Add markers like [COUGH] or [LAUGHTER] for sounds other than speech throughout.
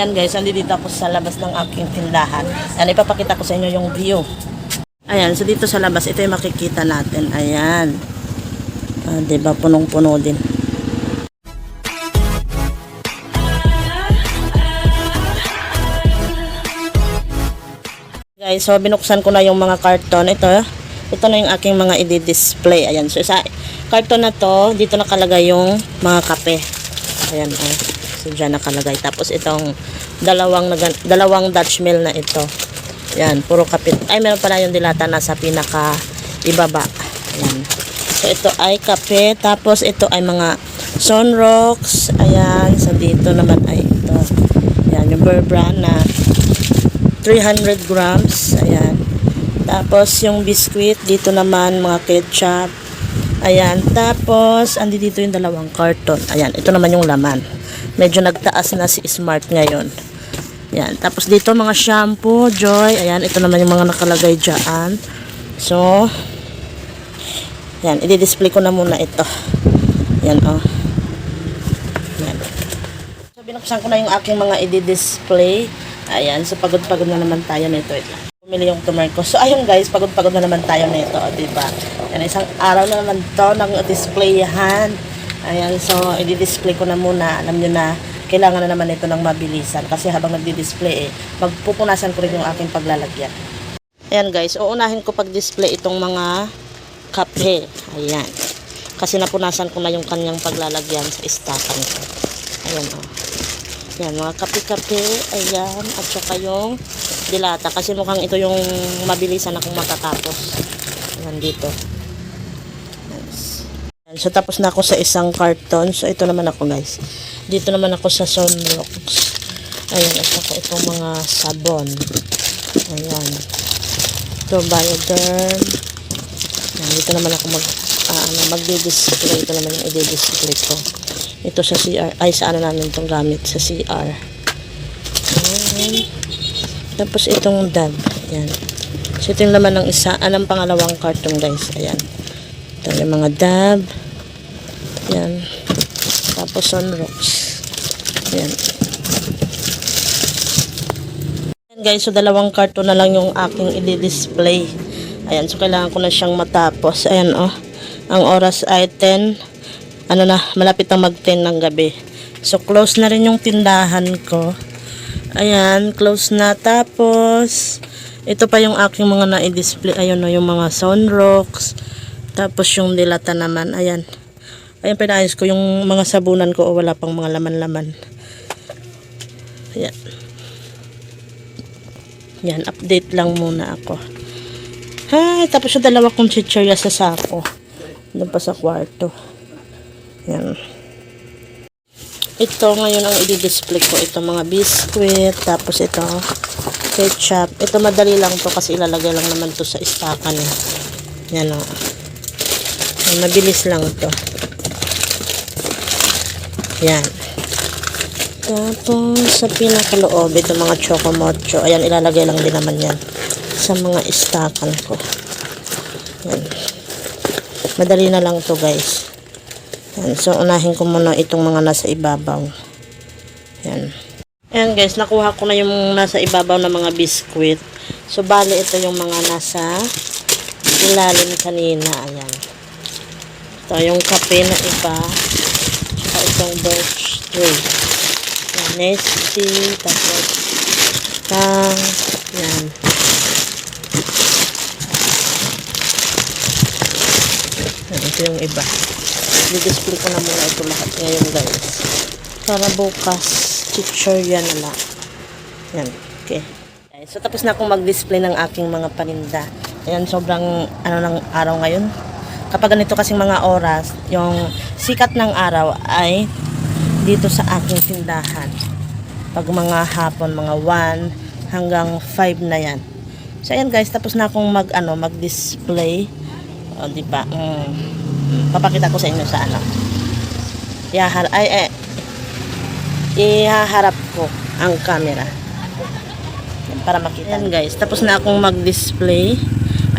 Ayan guys, andito ako sa labas ng aking tindahan. Ayan, ipapakita ko sa inyo yung view. Ayan, so dito sa labas, ito yung makikita natin. Ayan. Ah, diba, punong-puno din. Guys, so binuksan ko na yung mga karton. Ito, ito na yung aking mga i-display. Ayan, so sa karton na to, dito nakalagay yung mga kape. Ayan, oh. So dyan nakalagay. Tapos itong dalawang, dalawang Dutch mill na ito. Ayan, puro kape. Ay, meron pala yung dilata na sa pinaka ibaba. Ayan. So ito ay kape. Tapos ito ay mga sunrocks. Ayan, sa dito naman ay ito. Ayan, yung bear brand na 300 grams. Ayan. Tapos, yung biscuit, dito naman, mga ketchup. Ayan. Tapos, andi dito yung dalawang carton. Ayan. Ito naman yung laman. Medyo nagtaas na si Smart ngayon. Ayan. Tapos, dito mga shampoo, Joy. Ayan. Ito naman yung mga nakalagay dyan. So, ayan. I-display ko na muna ito. Ayan, oh. Ayan. So, binuksan ko na yung aking mga i-display. Ayan, so pagod-pagod na naman tayo nito. Ito. Bumili yung tumer ko. So, ayun guys, pagod-pagod na naman tayo nito, di ba? Yan, isang araw na naman to ng displayan. Ayan, so, i-display ko na muna. Alam nyo na, kailangan na naman ito ng mabilisan. Kasi habang nagdi-display, eh, magpupunasan ko rin yung aking paglalagyan. Ayan guys, uunahin ko pag-display itong mga kape. Ayan. Kasi napunasan ko na yung kanyang paglalagyan sa istakan ko. Ayan o. Oh. Yan, mga kape-kape. Ayan. At saka yung dilata. Kasi mukhang ito yung mabilisan akong matatapos. Ayan dito. Ayan, so tapos na ako sa isang carton. So ito naman ako guys. Dito naman ako sa Sunrocks. Ayan. At saka itong mga sabon. Ayan. Ito Bioderm. Ayan, dito naman ako mag ah, ano, magdi-display. Ito naman yung i-display ko. Ito sa CR. Ay, sa ano namin itong gamit. Sa CR. Ayan. Tapos itong dab. Ayan. So, ito yung laman ng isa. Anong pangalawang carton, guys. Ayan. Ito yung mga dab. Ayan. Tapos sunrocks. Ayan. Ayan, guys. So, dalawang carton na lang yung aking i-display. Ayan. So, kailangan ko na siyang matapos. Ayan, oh. Ang oras ay 10 ano na, malapit na mag 10 ng gabi. So, close na rin yung tindahan ko. Ayan, close na. Tapos, ito pa yung aking mga na-display. Ayun no, yung mga sunrocks. Tapos yung dilata naman. Ayan. Ayan, pinayos ko yung mga sabunan ko o wala pang mga laman-laman. Ayan. Yan, update lang muna ako. Ay, tapos yung dalawa kong chichirya sa sako. Doon pa sa kwarto. Yan. Ito ngayon ang i-display ko. Ito mga biscuit. Tapos ito ketchup. Ito madali lang to kasi ilalagay lang naman to sa istakan. Yan o. Yan, mabilis lang to. Yan. Tapos sa pinakaloob, ito mga chocomocho. Ayan, ilalagay lang din naman yan sa mga istakan ko. Yan. Madali na lang to guys. So, unahin ko muna itong mga nasa ibabaw. Yan. Ayan guys, nakuha ko na yung nasa ibabaw na mga biskuit. So, bali ito yung mga nasa ilalim kanina. Ayan. Ito yung kape na iba. Saka itong birch tree. Yan, Nesty. Tapos, tang. Yan. Yan, ito yung iba i-display ko na muna ito lahat ngayon guys. Para bukas picture yan na yan okay. So tapos na akong mag-display ng aking mga paninda. Ayan sobrang ano ng araw ngayon. Kapag ganito kasing mga oras yung sikat ng araw ay dito sa aking tindahan. Pag mga hapon mga 1 hanggang 5 na yan. So ayan guys tapos na akong mag ano mag display o di ba? Mm papakita ko sa inyo sa ano. Ihahar ay, ay ihaharap ko ang camera. Para makita. Ayan guys. Tapos na akong mag display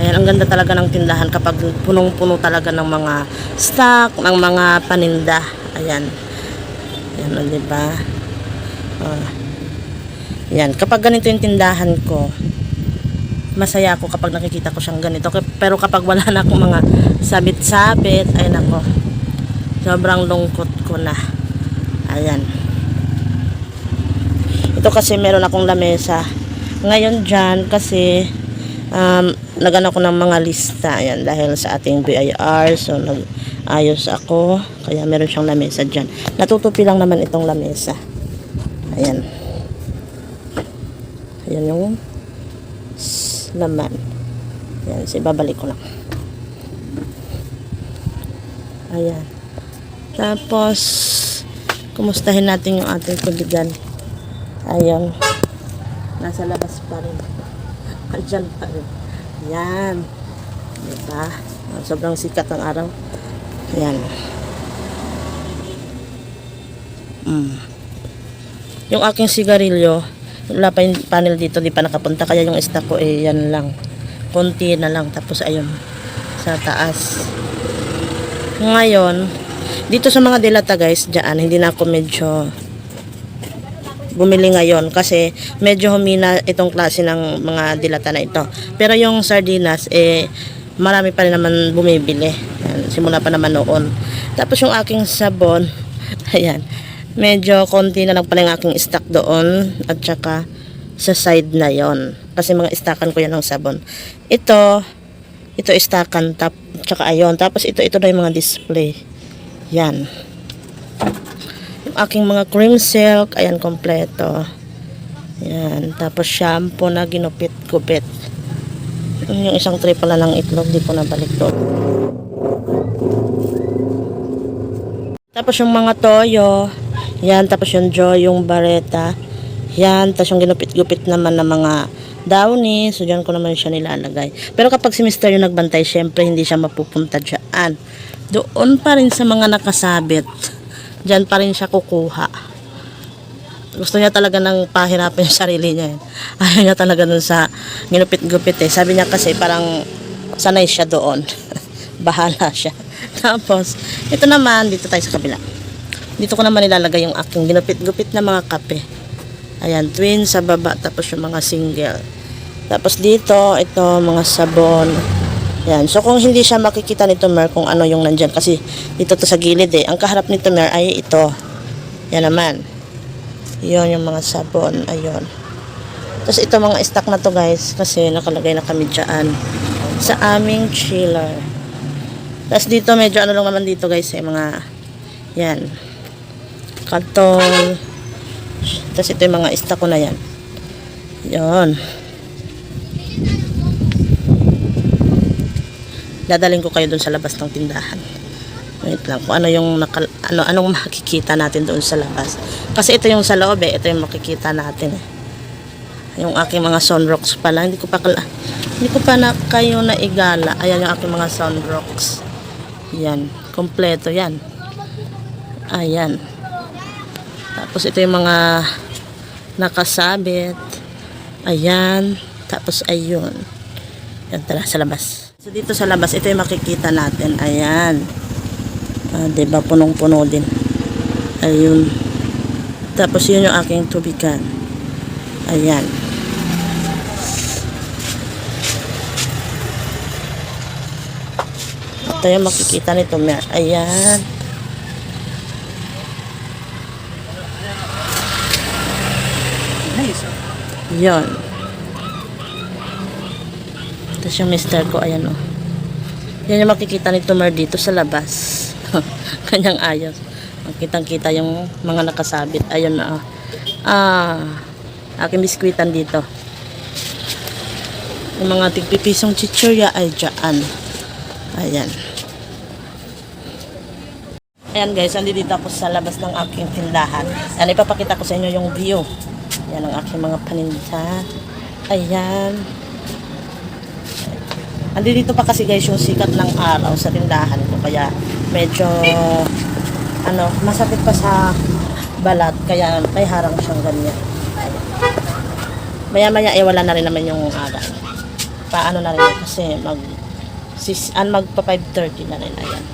ayan ang ganda talaga ng tindahan kapag punong puno talaga ng mga stock ng mga paninda. Ayan. Ayan o diba? Oh. Yan, kapag ganito yung tindahan ko, masaya ako kapag nakikita ko siyang ganito. Pero kapag wala na akong mga sabit-sabit, ay nako, sobrang lungkot ko na. Ayan. Ito kasi meron akong lamesa. Ngayon dyan kasi um, nagan ako ng mga lista. Ayan, dahil sa ating BIR. So, nag-ayos ako. Kaya meron siyang lamesa dyan. Natutupi lang naman itong lamesa. Ayan. Ayan yung s- laman. Ayan, so ibabalik ko lang. Ayan. Tapos, kumustahin natin yung ating tubigan. Ayan. Nasa labas pa rin. [LAUGHS] Andyan pa rin. Yan. Diba? Sobrang sikat ng araw. Ayan. Mm. Yung aking sigarilyo, wala pa yung panel dito, di pa nakapunta. Kaya yung stock ko, eh, yan lang. Konti na lang. Tapos, ayun. Sa taas. Ngayon, dito sa mga dilata guys, dyan, hindi na ako medyo bumili ngayon kasi medyo humina itong klase ng mga dilata na ito. Pero yung sardinas, eh, marami pa rin naman bumibili. Yan, simula pa naman noon. Tapos yung aking sabon, [LAUGHS] ayan, medyo konti na lang pala yung aking stock doon at saka sa side na yon Kasi mga stockan ko yan ng sabon. Ito, ito stockan, tap, tsaka ayon. Tapos ito, ito na yung mga display. Yan. Yung aking mga cream silk, ayan, kompleto. Yan. Tapos shampoo na ginupit-gupit. Yung isang tray pala ng itlog, di ko nabalik doon. Tapos yung mga toyo, yan, tapos yung joy, yung bareta, yan, tapos yung ginupit-gupit naman ng mga downy, so dyan ko naman siya nilalagay. Pero kapag si Mr. yung nagbantay, syempre hindi siya mapupunta dyan. Doon pa rin sa mga nakasabit, dyan pa rin siya kukuha. Gusto niya talaga ng pahirapan [LAUGHS] yung sarili niya. eh. Ayaw niya talaga dun sa ginupit-gupit eh. Sabi niya kasi parang sanay siya doon. [LAUGHS] Bahala siya. [LAUGHS] Tapos, ito naman, dito tayo sa kabila. Dito ko naman nilalagay yung aking ginupit-gupit na mga kape. Ayan, twin sa baba, tapos yung mga single. Tapos dito, ito, mga sabon. Yan. So, kung hindi siya makikita nito, Mer, kung ano yung nandyan. Kasi, dito to sa gilid eh. Ang kaharap nito, Mer, ay ito. Yan naman. Yon yung mga sabon. Ayun. Tapos, ito mga stock na to, guys. Kasi, nakalagay na kami dyan. Sa aming chiller. Tapos, dito, medyo ano lang naman dito, guys. Eh, mga, yan. Karton. Tapos, ito yung mga stock ko na yan. Yon. dadalhin ko kayo doon sa labas ng tindahan. Wait lang, kung ano yung nakal, ano, anong makikita natin doon sa labas. Kasi ito yung sa loob eh, ito yung makikita natin eh. Yung aking mga sunrocks pala, hindi ko pa kala, hindi ko pa na kayo na igala. Ayan yung aking mga sunrocks. Yan, kompleto yan. Ayan. Tapos ito yung mga nakasabit. Ayan. Tapos ayun. Yan tara sa labas. So dito sa labas, ito yung makikita natin. Ayan. Ah, ba punong-puno din. Ayun. Tapos yun yung aking tubigan. Ayan. Ito yung makikita nito. Mer. Ayan. Yon. Tapos yung mister ko, ayan o. Yan yung makikita ni Tumar dito sa labas. [LAUGHS] Kanyang ayos. Kitang kita yung mga nakasabit. Ayun na. oh. Ah, aking biskwitan dito. Yung mga tigpipisong chichurya ay dyan. Ayan. Ayan guys, andi dito ako sa labas ng aking tindahan. Ayan, ipapakita ko sa inyo yung view. Ayan ang aking mga paninda. Ayan. Andi dito pa kasi guys yung sikat ng araw sa tindahan ko. Kaya medyo ano, masakit pa sa balat. Kaya may harang siyang ganyan. Maya maya eh wala na rin naman yung araw. Paano na rin kasi mag sis, an magpa 5.30 na rin. Ayan.